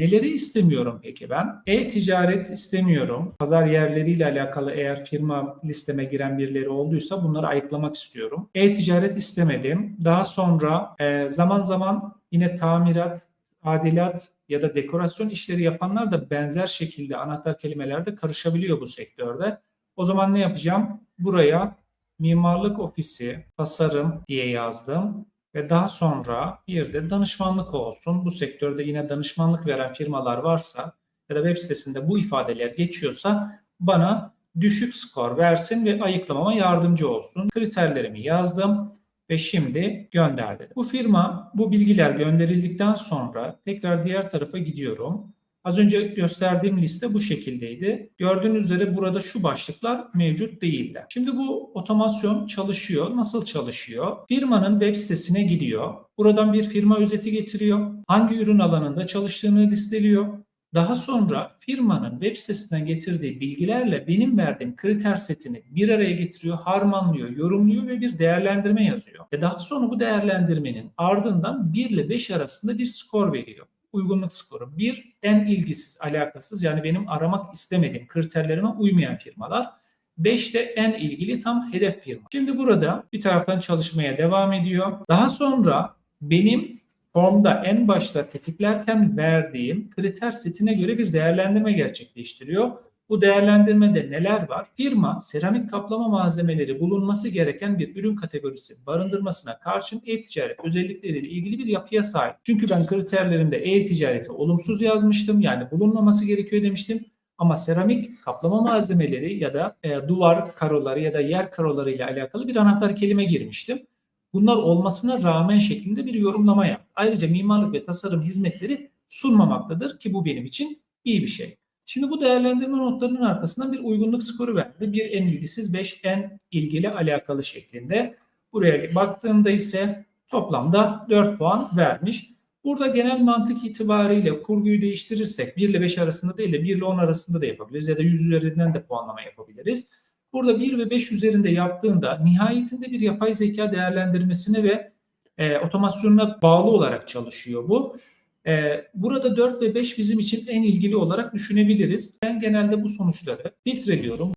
Neleri istemiyorum peki ben? E-ticaret istemiyorum. Pazar yerleriyle alakalı eğer firma listeme giren birileri olduysa bunları ayıklamak istiyorum. E-ticaret istemedim. Daha sonra e, zaman zaman yine tamirat, adilat ya da dekorasyon işleri yapanlar da benzer şekilde anahtar kelimelerde karışabiliyor bu sektörde. O zaman ne yapacağım? Buraya mimarlık ofisi, tasarım diye yazdım. Ve daha sonra bir de danışmanlık olsun. Bu sektörde yine danışmanlık veren firmalar varsa ya da web sitesinde bu ifadeler geçiyorsa bana düşük skor versin ve ayıklamama yardımcı olsun. Kriterlerimi yazdım ve şimdi gönder dedim. Bu firma bu bilgiler gönderildikten sonra tekrar diğer tarafa gidiyorum. Az önce gösterdiğim liste bu şekildeydi. Gördüğünüz üzere burada şu başlıklar mevcut değiller. Şimdi bu otomasyon çalışıyor. Nasıl çalışıyor? Firmanın web sitesine gidiyor. Buradan bir firma özeti getiriyor. Hangi ürün alanında çalıştığını listeliyor. Daha sonra firmanın web sitesinden getirdiği bilgilerle benim verdiğim kriter setini bir araya getiriyor, harmanlıyor, yorumluyor ve bir değerlendirme yazıyor. Ve daha sonra bu değerlendirmenin ardından 1 ile 5 arasında bir skor veriyor uygunluk skoru. Bir, en ilgisiz, alakasız yani benim aramak istemediğim kriterlerime uymayan firmalar. 5 de en ilgili tam hedef firma. Şimdi burada bir taraftan çalışmaya devam ediyor. Daha sonra benim formda en başta tetiklerken verdiğim kriter setine göre bir değerlendirme gerçekleştiriyor. Bu değerlendirmede neler var? Firma seramik kaplama malzemeleri bulunması gereken bir ürün kategorisi barındırmasına karşın e-ticaret özellikleriyle ilgili bir yapıya sahip. Çünkü ben kriterlerimde e-ticareti olumsuz yazmıştım. Yani bulunmaması gerekiyor demiştim. Ama seramik kaplama malzemeleri ya da e, duvar karoları ya da yer karoları ile alakalı bir anahtar kelime girmiştim. Bunlar olmasına rağmen şeklinde bir yorumlama yaptı. Ayrıca mimarlık ve tasarım hizmetleri sunmamaktadır ki bu benim için iyi bir şey. Şimdi bu değerlendirme notlarının arkasından bir uygunluk skoru verdi. Bir en ilgisiz, 5 en ilgili alakalı şeklinde. Buraya baktığımda ise toplamda 4 puan vermiş. Burada genel mantık itibariyle kurguyu değiştirirsek 1 ile 5 arasında değil de 1 ile 10 arasında da yapabiliriz ya da 100 üzerinden de puanlama yapabiliriz. Burada 1 ve 5 üzerinde yaptığında nihayetinde bir yapay zeka değerlendirmesine ve e, otomasyonuna bağlı olarak çalışıyor bu. Ee, burada 4 ve 5 bizim için en ilgili olarak düşünebiliriz. Ben genelde bu sonuçları filtreliyorum.